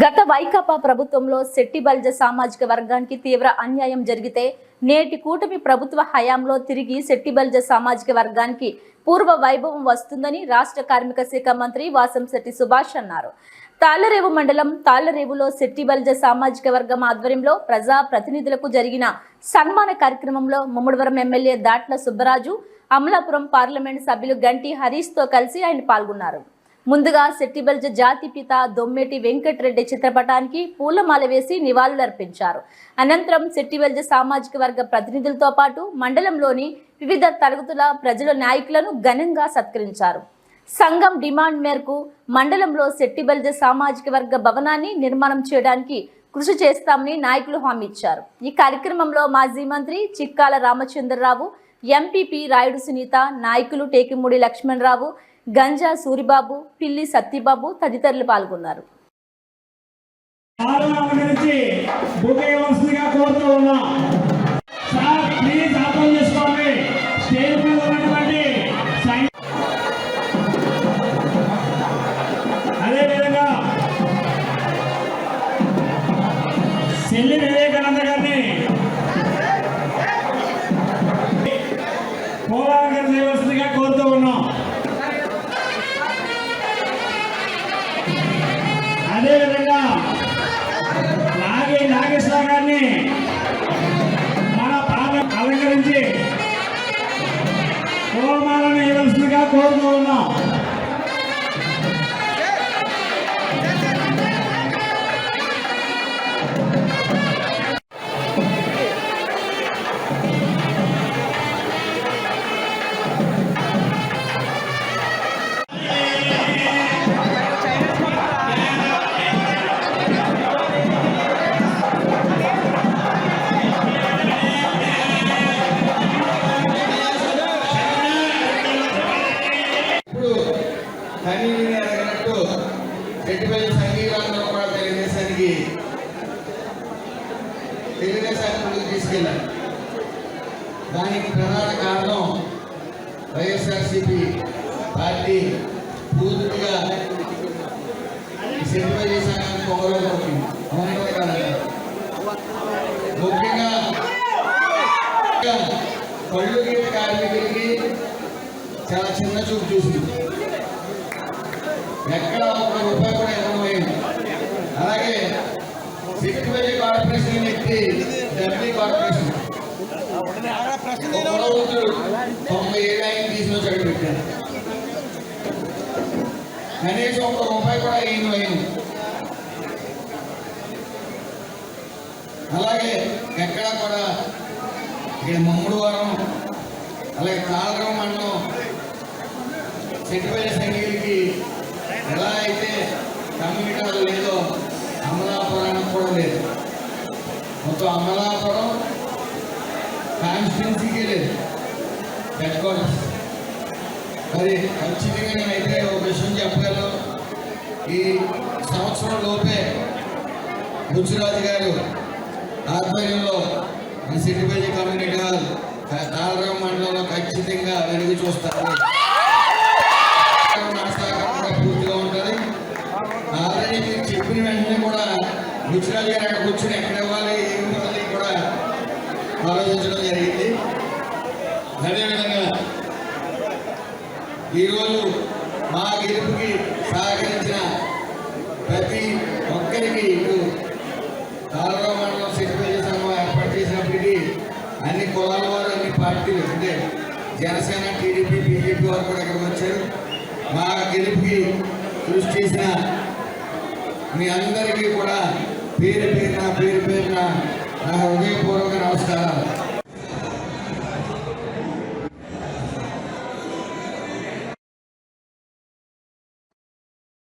గత వైకాపా ప్రభుత్వంలో శెట్టి బల్జ సామాజిక వర్గానికి తీవ్ర అన్యాయం జరిగితే నేటి కూటమి ప్రభుత్వ హయాంలో తిరిగి శెట్టి బల్జ సామాజిక వర్గానికి పూర్వ వైభవం వస్తుందని రాష్ట్ర కార్మిక శాఖ మంత్రి వాసంశెట్టి సుభాష్ అన్నారు. తాళ్ళరేవు మండలం తాళ్ళరేవులో శెట్టి బల్జ సామాజిక వర్గం ఆధ్వర్యంలో ప్రజా ప్రతినిధులకు జరిగిన సన్మాన కార్యక్రమంలో ముమ్మడివరం ఎమ్మెల్యే దాట్ల సుబ్బరాజు అమలాపురం పార్లమెంట్ సభ్యులు గంటి హరీష్తో కలిసి ఆయన పాల్గొన్నారు. ముందుగా శెట్టిబల్జ జాతిపిత దొమ్మేటి వెంకటరెడ్డి చిత్రపటానికి పూలమాల వేసి నివాళులర్పించారు. అనంతరం సెట్టిబల్జ సామాజిక వర్గ ప్రతినిధులతో పాటు మండలంలోని వివిధ తరగతుల ప్రజల నాయకులను ఘనంగా సత్కరించారు. సంఘం డిమాండ్ మేరకు మండలంలో శెట్టిబల్జ సామాజిక వర్గ భవనాన్ని నిర్మాణం చేయడానికి కృషి చేస్తామని నాయకులు హామీ ఇచ్చారు. ఈ కార్యక్రమంలో మాజీ మంత్రి చిక్కాల రామచంద్రరావు ఎంపీపీ రాయుడు సునీత నాయకులు టేకిమూడి లక్ష్మణరావు గంజా సూరిబాబు పిల్లి సత్యబాబు తదితరులు పాల్గొన్నారు. ఆరోగ్యం నాగేశ్వర గారిని మన పాదం అలంకరించి హోమాలను ఇవ్వాల్సిందిగా కోరుతూ ఉన్నాం ఎటువంటి సంగీతాలను కూడా తెలుగుదేశానికి తెలుగుదేశానికి ముందుకు తీసుకెళ్ళారు. దానికి ప్రధాన కారణం వైఎస్ఆర్సిపి పార్టీ పూర్తిగా ఈ సెట్టిపల్లి సంఘానికి ముఖ్యంగా పళ్ళు గీత కార్మికులకి చాలా చిన్న చూపు చూసింది. ఎక్కడ ఒక రూపాయి కూడా ఇవ్వబోయింది అలాగే సిక్స్ సిక్కివెల్లి కార్పొరేషన్ ఎత్తి డబ్బీ కార్పొరేషన్. తొంభై ఏడు ఆయన తీసుకొచ్చి అక్కడ పెట్టారు. కనీసం ఒక రూపాయి కూడా అయిన అయింది అలాగే ఎక్కడ కూడా ఇక్కడ మమ్ముడువారం అలాగే కాలరం మండలం సెటిపల్లి సంఘీయులకి మొత్తం అమలాపురం కాన్స్టిట్యున్సీకి లేదు హెడ్ క్వార్టర్స్ మరి ఖచ్చితంగా నేనైతే ఒక విషయం చెప్పగలను ఈ సంవత్సరం లోపే బుచ్చిరాజు గారు ఆధ్వర్యంలో ఈ కమ్యూనిటీ హాల్ తాళరాం మండలంలో ఖచ్చితంగా వెలుగు చూస్తారు పూర్తిగా ఉంటుంది ఆల్రెడీ మీరు చెప్పిన వెంటనే కూడా రుచిరాజు గారు అక్కడ కూర్చొని ఎక్కడ ఇవ్వాలి ఆలోచించడం జరిగింది. అదేవిధంగా ఈరోజు మా గెలుపుకి సహకరించిన ప్రతి ఒక్కరికి ఇటు తాళరావు మండలం శక్తి సంఘం ఏర్పాటు చేసినప్పటికీ అన్ని కులాల వారు అన్ని పార్టీలు అంటే జనసేన టీడీపీ బీజేపీ వారు కూడా ఇక్కడికి వచ్చారు. మా గెలుపుకి కృషి చేసిన మీ అందరికీ కూడా పేరు పేరున పేరు పేరున నా హృదయపూర్వక నమస్కారాలు.